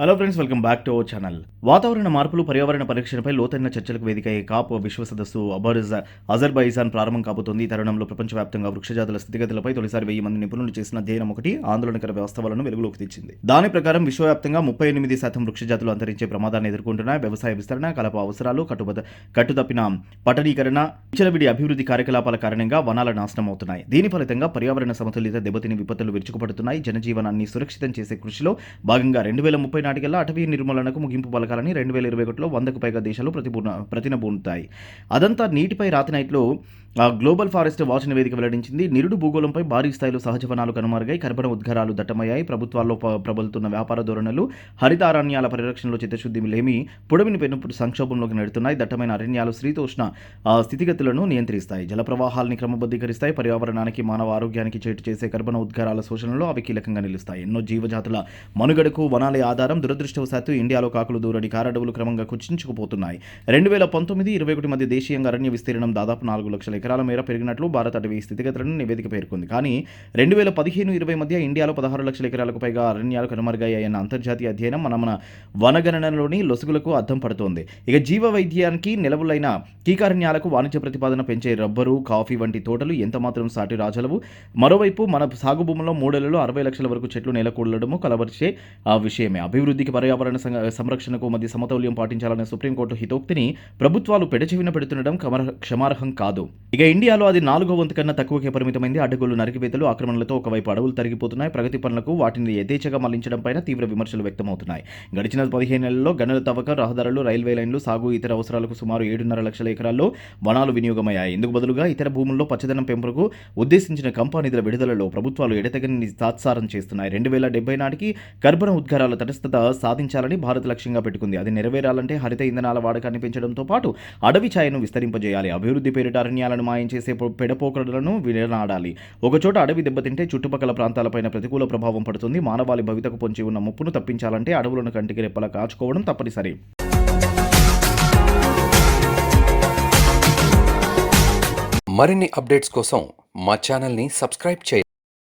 Hello friends welcome back to our channel వాతావరణ మార్పులు పర్యావరణ పరిరక్షణపై లోతైన చర్చలకు వేదిక అయ్యే కాప్ విశ్వ సదస్సు అబర్జ్ అజర్బైజాన్ ప్రారంభం కాబోతోంది. ఈ తరుణంలో ప్రపంచవ్యాప్తంగా వృక్షజాతుల స్థితిగతులపై తొలిసారి వెయ్యి మంది నిపుణులు చేసిన అధ్యయనం ఒకటి ఆందోళనకర వాస్తవాలను వెలుగులోకి తెచ్చింది. దాని ప్రకారం విశ్వవ్యాప్తంగా ముప్పై ఎనిమిది శాతం వృక్షజాతులు అంతరించే ప్రమాదాన్ని ఎదుర్కొంటున్నాయి వ్యవసాయ విస్తరణ కలప అవసరాలు కట్టుబద కట్టుతప్పిన పట్టణీకరణ విచలవిడి అభివృద్ధి కార్యకలాపాల కారణంగా వనాల నాశనం అవుతున్నాయి. దీని ఫలితంగా పర్యావరణ సమతుల్యత దెబ్బతిని విపత్తులు విరుచుకుపడుతున్నాయి. జనజీవనాన్ని సురక్షితం చేసే కృషిలో భాగంగా రెండు వేల ముప్పై నాటికల్లా అటవీ నిర్మూలనకు ముగింపు పలకాలని రెండు వేల ఇరవై ఒకటిలో వందకు పైగా దేశాలు ప్రతిపూర్ణ ప్రతినబూనుతాయి. అదంతా నీటిపై రాతినైట్లో నైట్లో గ్లోబల్ ఫారెస్ట్ వాచ్ నివేదిక వెల్లడించింది. నిరుడు భూగోళంపై భారీ స్థాయిలో సహజ వనాలు కనుమరుగాయి కర్బన ఉద్గారాలు దట్టమయ్యాయి. ప్రభుత్వాల్లో ప్రబలుతున్న వ్యాపార ధోరణులు హరిత అరణ్యాల పరిరక్షణలో చిత్తశుద్ధి లేమి పొడవిని పెనుపుడు సంక్షోభంలోకి నెడుతున్నాయి. దట్టమైన అరణ్యాలు శీతోష్ణ స్థితిగతులను నియంత్రిస్తాయి. జల ప్రవాహాలని క్రమబద్ధీకరిస్తాయి. పర్యావరణానికి మానవ ఆరోగ్యానికి చేటు చేసే కర్బన ఉద్గారాల శోషణలో అవి కీలకంగా నిలుస్తాయి. ఎన్నో జీవజాతుల మనుగడకు వనాలే ఆధారం దురదృష్టవశాత్తు ఇండియాలో కాకులు దూరని కారడవులు క్రమంగా కుచించుకుపోతున్నాయి. రెండు వేల పంతొమ్మిది ఇరవై ఒకటి మధ్య దేశీయంగా అరణ్య విస్తీర్ణం దాదాపు నాలుగు లక్షల ఎకరాల మేర పెరిగినట్లు భారత అటవీ స్థితిగతులను నివేదిక పేర్కొంది. కానీ రెండు వేల పదిహేను ఇరవై మధ్య ఇండియాలో పదహారు లక్షల ఎకరాలకు పైగా అరణ్యాలు కనుమరుగయ్యాయన్న అంతర్జాతీయ అధ్యయనం మన మన వనగణనలోని లొసుగులకు అర్థం పడుతోంది. ఇక జీవ వైద్యానికి నిలవులైన కీకారణ్యాలకు వాణిజ్య ప్రతిపాదన పెంచే రబ్బరు కాఫీ వంటి తోటలు ఎంత మాత్రం సాటి రాజలవు? మరోవైపు మన సాగు భూముల్లో మూడేళ్ళలో అరవై లక్షల వరకు చెట్లు నెలకొల్లడము కలవరిచే ఆ విషయమే. అభివృద్ధికి పర్యావరణ సంరక్షణకు మధ్య సమతౌల్యం పాటించాలనే సుప్రీంకోర్టు హితోక్తిని ప్రభుత్వాలు పెడచెవిన పెడుతుండడం క్షమార్హం కాదు. ఇక ఇండియాలో అది నాలుగో వంతు కన్నా తక్కువకే పరిమితమైంది. అడ్డగోలు నరికివేతలు ఆక్రమణలతో ఒకవైపు అడవులు తరిగిపోతున్నాయి. ప్రగతి పనులకు వాటిని యథేచ్ఛగా మళ్ళించడం పైన తీవ్ర విమర్శలు వ్యక్తమవుతున్నాయి. గడిచిన పదిహేను నెలల్లో గనుల తవ్వకం రహదారులు రైల్వే లైన్లు సాగు ఇతర అవసరాలకు సుమారు ఏడున్నర లక్షల ఎకరాల్లో వనాలు వినియోగమయ్యాయి. ఇందుకు బదులుగా ఇతర భూముల్లో పచ్చదనం పెంపుకు ఉద్దేశించిన కంపా నిధుల విడుదలలో ప్రభుత్వాలు ఎడతగని తాత్సారం చేస్తున్నాయి. రెండు వేల డెబ్బై నాటికి కర్బన ఉద్గారాల తటస్థత సాధించాలని భారత్ లక్ష్యంగా పెట్టుకుంది. అది నెరవేరాలంటే హరిత ఇంధనాల వాడకాన్ని పెంచడంతో పాటు అడవి ఛాయను విస్తరింపజేయాలి. అభివృద్ధి పేరిట అరణ్యాలను మాయం చేసే పెడపోకడలను విడనాడాలి ఒకచోట అడవి దెబ్బతింటే చుట్టుపక్కల ప్రాంతాలపైన ప్రతికూల ప్రభావం పడుతుంది. మానవాళి భవితకు పొంచి ఉన్న ముప్పును తప్పించాలంటే అడవులను కంటికి రెప్పలా కాచుకోవడం తప్పనిసరి. మరిన్ని అప్డేట్స్ కోసం మా ఛానల్ని సబ్స్క్రైబ్ చేయండి.